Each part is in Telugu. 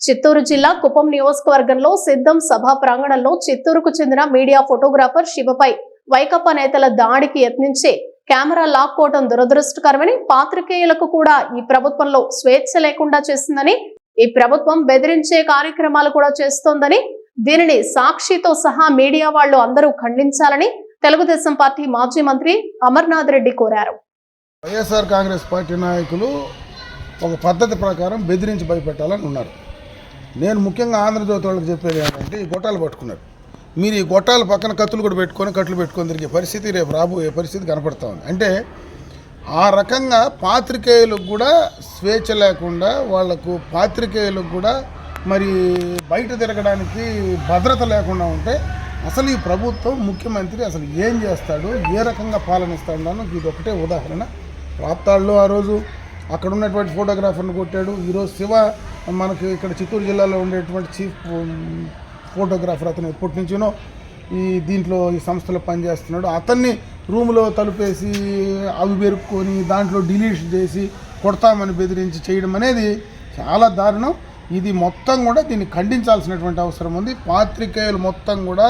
చిత్తూరు జిల్లా కుప్పం నియోజకవర్గంలో సిద్ధం సభా ప్రాంగణంలో చిత్తూరుకు చెందిన మీడియా ఫోటోగ్రాఫర్ శివపై వైకప్పా నేతల దాడికి యత్నించి కెమెరా లాక్కోవడం దురదృష్టకరమని పాత్రికేయులకు కూడా ఈ ప్రభుత్వంలో స్వేచ్ఛ లేకుండా చేసిందని ఈ ప్రభుత్వం బెదిరించే కార్యక్రమాలు కూడా చేస్తోందని దీనిని సాక్షితో సహా మీడియా వాళ్ళు అందరూ ఖండించాలని తెలుగుదేశం పార్టీ మాజీ మంత్రి అమర్నాథ్ రెడ్డి కోరారు. వైఎస్ఆర్ కాంగ్రెస్ పార్టీ నాయకులు ఒక పద్ధతి ప్రకారం బెదిరించి భయపెట్టాలని ఉన్నారు. నేను ముఖ్యంగా ఆంధ్రజ్యోతి వాళ్ళకి చెప్పేది ఏంటంటే ఈ గొట్టాలు పట్టుకున్నారు. మీరు ఈ గొట్టాల పక్కన కత్తులు కూడా పెట్టుకొని కట్లు పెట్టుకొని తిరిగే పరిస్థితి రేపు రాబోయే పరిస్థితి కనపడతా ఉంది. అంటే ఆ రకంగా పాత్రికేయులకు కూడా స్వేచ్ఛ లేకుండా వాళ్ళకు పాత్రికేయులకు కూడా మరి బయట తిరగడానికి భద్రత లేకుండా ఉంటే అసలు ఈ ప్రభుత్వం ముఖ్యమంత్రి అసలు ఏం చేస్తాడు ఏ రకంగా పాలనిస్తాడో ఇది ఒకటే ఉదాహరణ. రాప్తాడులో ఆ రోజు అక్కడ ఉన్నటువంటి ఫోటోగ్రాఫర్ని కొట్టాడు. ఈరోజు శివ మనకి ఇక్కడ చిత్తూరు జిల్లాలో ఉండేటువంటి చీఫ్ ఫోటోగ్రాఫర్ అతను ఎప్పటి నుంచినో ఈ దీంట్లో ఈ సంస్థలో పనిచేస్తున్నాడు. అతన్ని రూమ్లో తలుపేసి అవి పెరుక్కొని దాంట్లో డిలీట్ చేసి కొడతామని బెదిరించి చేయడం అనేది చాలా దారుణం. ఇది మొత్తం కూడా దీన్ని ఖండించాల్సినటువంటి అవసరం ఉంది. పాత్రికేయులు మొత్తం కూడా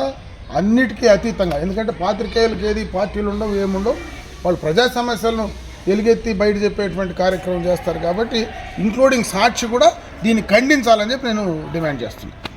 అన్నిటికీ అతీతంగా. ఎందుకంటే పాత్రికేయులకి ఏది పార్టీలు ఉండవు ఏముండవు. వాళ్ళు ప్రజా సమస్యలను ఎలుగెత్తి బయట చెప్పేటువంటి కార్యక్రమం చేస్తారు కాబట్టి ఇంక్లూడింగ్ సాక్షి కూడా దీన్ని ఖండించాలని చెప్పి నేను డిమాండ్ చేస్తున్నాను.